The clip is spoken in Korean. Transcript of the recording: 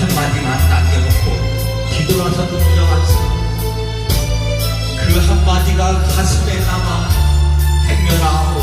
한마디만 남겨놓고 뒤돌아서 눌려왔어. 그 한마디가 가슴에 남아 행여나